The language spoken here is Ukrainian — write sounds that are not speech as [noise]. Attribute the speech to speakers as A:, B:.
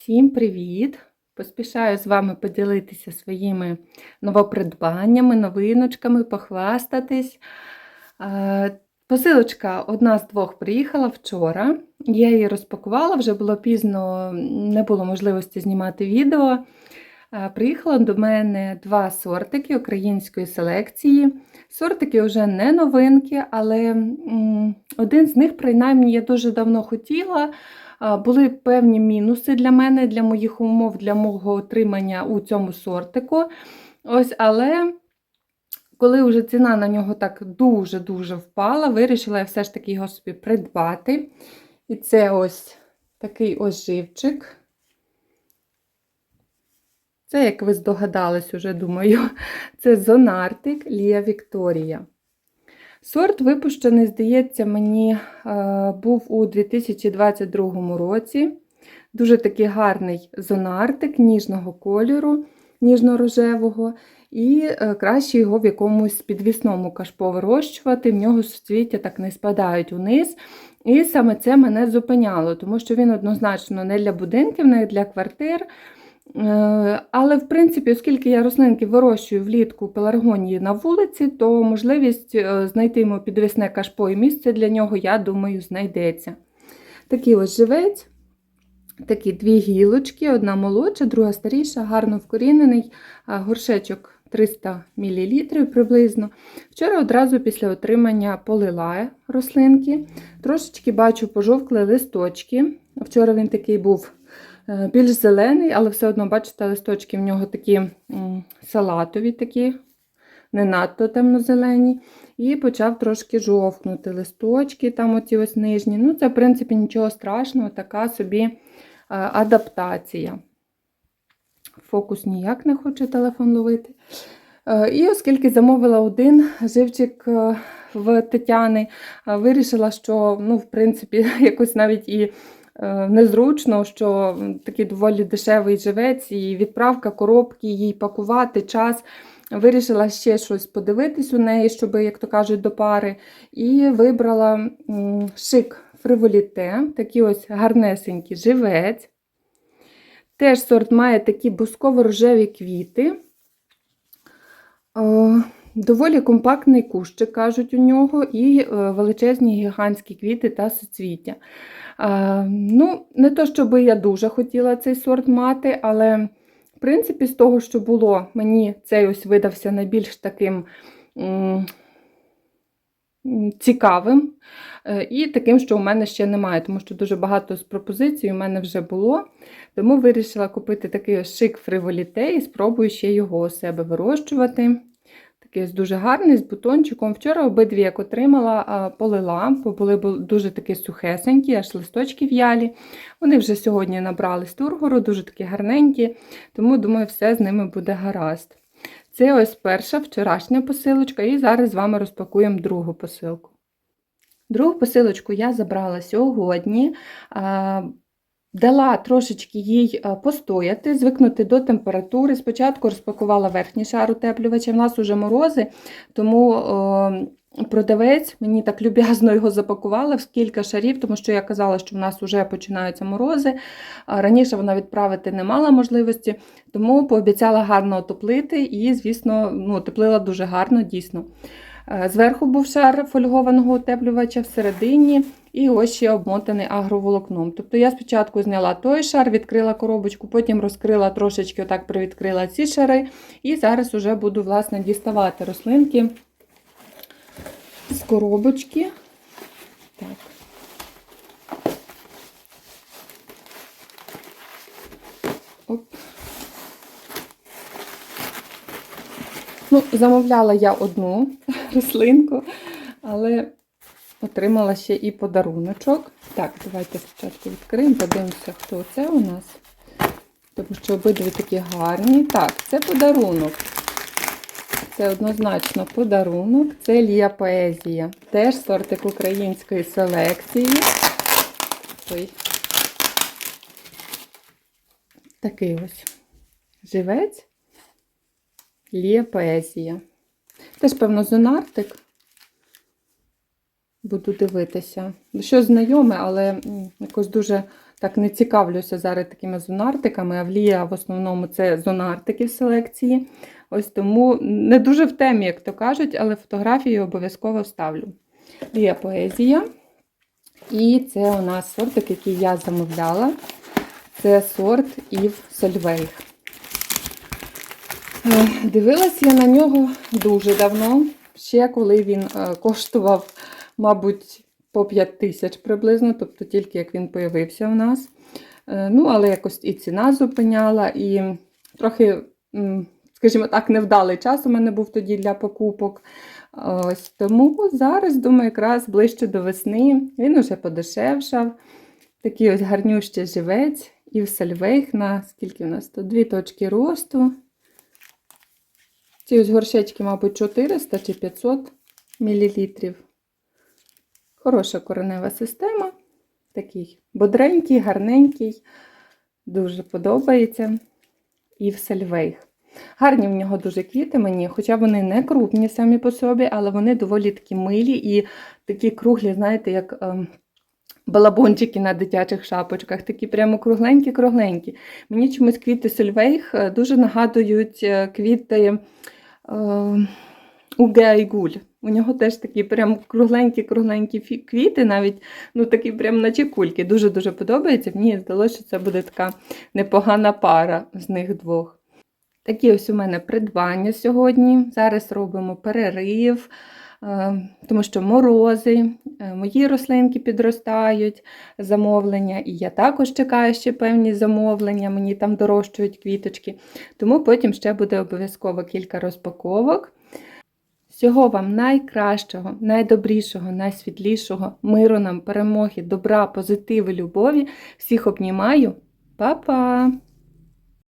A: Всім привіт! Поспішаю з вами поділитися своїми новопридбаннями, новиночками, похвастатись. Е, Посилочка одна з двох приїхала вчора. Я її розпакувала, вже було пізно, не було можливості знімати відео. Е, Приїхало до мене два сортики української селекції. Сортики вже не новинки, але один з них, принаймні, я дуже давно хотіла. Були певні мінуси для мене, для моїх умов, для мого отримання у цьому сортику. Ось, але коли вже ціна на нього так дуже-дуже впала, вирішила я все ж таки його собі придбати. І це ось такий ось живчик. Це, як ви здогадались, уже думаю, [laughs] це зонартик Лія Вікторія. Сорт випущений, здається, мені е, був у 2022 році. Дуже такий гарний зонартик ніжного кольору, ніжно-рожевого, і е, краще його в якомусь підвісному кашпо вирощувати, в нього суцвіття так не спадають униз. І саме це мене зупиняло, тому що він однозначно не для будинків, не для квартир. Е, Але, в принципі, оскільки я рослинки вирощую влітку пеларгонії на вулиці, то можливість е, знайти йому підвісне кашпо і місце для нього, я думаю, знайдеться. Такий ось живець, такі дві гілочки, одна молодша, друга старіша, гарно вкорінений, горшечок 300 мл приблизно. Вчора одразу після отримання полила рослинки. Трошечки бачу пожовкли листочки. Вчора він такий був більш зелений, але все одно, бачите, листочки в нього такі салатові, такі, не надто темно-зелені. І почав трошки жовкнути листочки, там оці ось нижні. Ну, це, в принципі, нічого страшного, така собі е, адаптація. Фокус ніяк не хоче телефон ловити. Е, І оскільки замовила один живчик е, в Тетяни, е, вирішила, що, ну, в принципі, [laughs] якось навіть і е, незручно, що такий доволі дешевий живець, і відправка коробки, їй пакувати час. Вирішила ще щось подивитись у неї, щоб, як то кажуть, до пари. І вибрала шик фриволіте, такий ось гарнесенький живець. Теж сорт має такі бусково-рожеві квіти. Доволі компактний кущик, кажуть у нього, і е, величезні гігантські квіти та суцвіття. Е, Ну, Не то, щоб я дуже хотіла цей сорт мати, але, в принципі, з того, що було, мені цей ось видався найбільш таким цікавим. Е, І таким, що у мене ще немає, тому що дуже багато з пропозицій у мене вже було. Тому вирішила купити такий ось шик фриволіте і спробую ще його у себе вирощувати. Такий ось дуже гарний з бутончиком. Вчора обидві, як отримала, полила, бо були дуже такі сухесенькі, аж листочки в'ялі. Вони вже сьогодні набрали з тургору, дуже такі гарненькі, тому думаю, все з ними буде гаразд. Це ось перша вчорашня посилочка, і зараз з вами розпакуємо другу посилку. Другу посилочку я забрала сьогодні. Дала трошечки їй постояти, звикнути до температури. Спочатку розпакувала верхній шар утеплювача. У нас уже морози, тому о, продавець мені так люб'язно його запакувала в кілька шарів, тому що я казала, що в нас вже починаються морози. Раніше вона відправити не мала можливості, тому пообіцяла гарно отоплити і, звісно, ну, отеплила дуже гарно, дійсно. Е, Зверху був шар фольгованого утеплювача всередині, і ось ще обмотаний агроволокном. Тобто я спочатку зняла той шар, відкрила коробочку, потім розкрила трошечки, отак привідкрила ці шари, і зараз уже буду власне діставати рослинки з коробочки. Так. Оп. Ну, замовляла я одну [laughs] рослинку, але отримала ще і подаруночок. Так, давайте спочатку відкриємо, подивимося, хто це у нас. Тому що обидві такі гарні. Так, це подарунок. Це однозначно подарунок. Це Лія Поезія. Теж сортик української селекції. Ой. Такий ось живець. Лія поезія. Теж, певно, зонартик. Буду дивитися. Що знайоме, але якось дуже так не цікавлюся зараз такими зонартиками, а в основному це зонартики в селекції. Ось тому не дуже в темі, як то кажуть, але фотографію обов'язково вставлю. Лія поезія. І це у нас сортик, який я замовляла. Це сорт Ів Сольвейг. Е, Дивилась я на нього дуже давно, ще коли він е, коштував, мабуть, по 5 тисяч приблизно, тобто тільки як він появився у нас. Е, Ну, але якось і ціна зупиняла, і трохи, скажімо так, невдалий час у мене був тоді для покупок. Ось тому зараз, думаю, якраз ближче до весни він уже подешевшав. Такий ось гарнющий живець і в сальвейх на скільки у нас тут? Дві точки росту. Ці ось горшечки, мабуть, 400 чи 500 мл. Хороша коренева система. Такий бодренький, гарненький. Дуже подобається. І в сальвейх. Гарні в нього дуже квіти мені, хоча вони не крупні самі по собі, але вони доволі такі милі і такі круглі, знаєте, як ем, балабончики на дитячих шапочках, такі прямо кругленькі-кругленькі. Мені чомусь квіти сольвейх е, дуже нагадують е, квіти е, Уге Айгуль. У нього теж такі прям кругленькі-кругленькі квіти, навіть ну такі прям наче кульки. Дуже-дуже подобається. Мені здалося, що це буде така непогана пара з них двох. Такі ось у мене придбання сьогодні. Зараз робимо перерив, е, тому що морози, е, мої рослинки підростають, замовлення, і я також чекаю ще певні замовлення, мені там дорожчують квіточки. Тому потім ще буде обов'язково кілька розпаковок. Всього вам найкращого, найдобрішого, найсвітлішого, миру нам, перемоги, добра, позитиву, любові. Всіх обнімаю. Па-па!